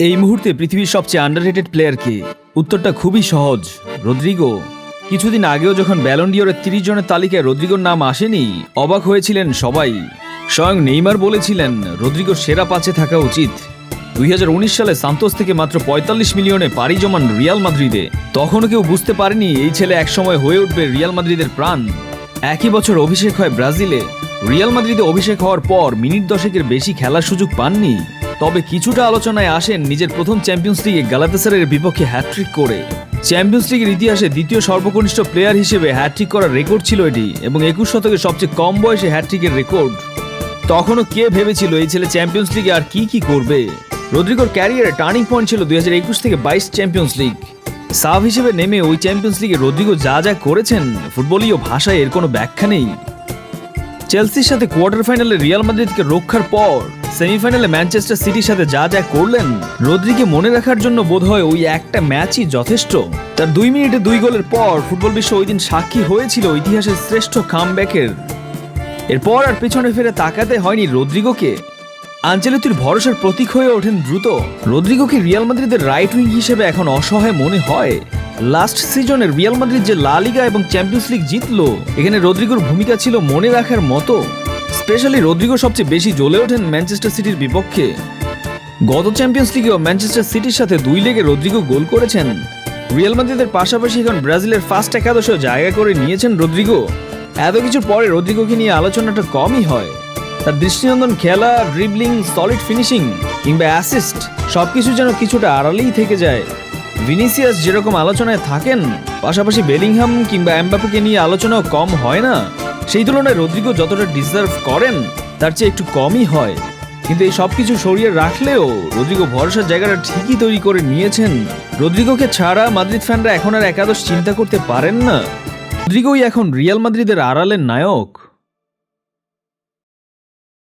এই মুহূর্তে পৃথিবীর সবচেয়ে আন্ডাররেটেড প্লেয়ার কে? উত্তরটা খুবই সহজ, রদ্রিগো। কিছুদিন আগেও যখন ব্যালন্ডিওরের তিরিশ জনের তালিকায় রদ্রিগোর নাম আসেনি, অবাক হয়েছিলেন সবাই। স্বয়ং নেইমার বলেছিলেন, রদ্রিগোর সেরা পাঁচে থাকা উচিত। দুই হাজার উনিশ সালে সান্তোস থেকে মাত্র পঁয়তাল্লিশ মিলিয়নে পাড়ি জমান রিয়াল মাদ্রিদে। তখনও কেউ বুঝতে পারেনি এই ছেলে একসময় হয়ে উঠবে রিয়াল মাদ্রিদের প্রাণ। একই বছর অভিষেক হয় ব্রাজিলে। রিয়াল মাদ্রিদে অভিষেক হওয়ার পর মিনিট দশেকের বেশি খেলার সুযোগ পাননি। তবে কিছুটা আলোচনায় আসেন নিজের প্রথম চ্যাম্পিয়ন্স লিগে গালাতাসারের বিপক্ষে হ্যাট্রিক করে। চ্যাম্পিয়ন্স লিগের ইতিহাসে দ্বিতীয় সর্বকনিষ্ঠ প্লেয়ার হিসেবে হ্যাট্রিক করার রেকর্ড ছিল এটি, এবং একুশ শতকের সবচেয়ে কম বয়সে হ্যাট্রিকের রেকর্ড। তখনও কে ভেবেছিল এই ছেলে চ্যাম্পিয়ন্স লিগে আর কি কি করবে? রদ্রিগোর ক্যারিয়ারে টার্নিং পয়েন্ট ছিল দুই হাজার একুশ থেকে বাইশ চ্যাম্পিয়ন্স লিগ। সাব হিসেবে নেমে ওই চ্যাম্পিয়ন্স লিগে রদ্রিগো যা যা করেছেন, ফুটবলীয় ভাষায় এর কোনো ব্যাখ্যা নেই। চেলসির সাথে কোয়ার্টার ফাইনালে রিয়াল মাদ্রিদকে রক্ষার পর সেমিফাইনালে ম্যানচেস্টার সিটির সাথে যা যা করলেন, রদ্রিকে মনে রাখার জন্য বোধহয় ওই একটা ম্যাচই যথেষ্ট। তার দুই মিনিটে দুই গোলের পর ফুটবল বিশ্ব ওই দিন সাক্ষী হয়েছিল ইতিহাসের শ্রেষ্ঠ কামব্যাকের এরপর আর পেছনে ফিরে তাকাতে হয়নি রদ্রিগোকে। আঞ্চলিতির ভরসার প্রতীক হয়ে ওঠেন দ্রুত। রদ্রিগোকে রিয়াল মাদ্রিদের রাইট উইং হিসেবে এখন অসহায় মনে হয়। লাস্ট সিজনের রিয়াল মাদ্রিদ যে লা লিগা এবং চ্যাম্পিয়ন্স লিগ জিতলো, এখানে রদ্রিগোর ভূমিকা ছিল মনে রাখার মতো। স্পেশালি রদ্রিগো সবচেয়ে বেশি জ্বলে ওঠেন ম্যানচেস্টার সিটির বিপক্ষে। গত চ্যাম্পিয়ন্স লিগেও ম্যানচেস্টার সিটির সাথে দুই লেগে রদ্রিগো গোল করেছেন। রিয়াল মাদ্রিদের পাশাপাশি এখন ব্রাজিলের ফার্স্ট একাদশেও জায়গা করে নিয়েছেন রদ্রিগো। এত কিছুর পরে রদ্রিগোকে নিয়ে আলোচনাটা কমই হয়। তার দৃষ্টিনন্দন খেলা ড্রিবলিং সলিড ফিনিশিং কিংবা অ্যাসিস্ট সবকিছু যেন কিছুটা আড়ালেই থেকে যায়। ভিনিসিয়াস যেরকম আলোচনায় থাকেন, পাশাপাশি বেলিংহাম কিংবা এমবাপুকে নিয়ে আলোচনাও কম হয় না। সেই তুলনায় রদ্রিগো যতটা ডিজার্ভ করেন, তার চেয়ে একটু কমই হয়। কিন্তু এই সব কিছু সরিয়ে রাখলেও রদ্রিগো ভরসার জায়গাটা ঠিকই তৈরি করে নিয়েছেন। রদ্রিগোকে ছাড়া মাদ্রিদ ফ্যানরা এখন আর একাদশ চিন্তা করতে পারেন না। রদ্রিগোই এখন রিয়াল মাদ্রিদের আড়ালের নায়ক।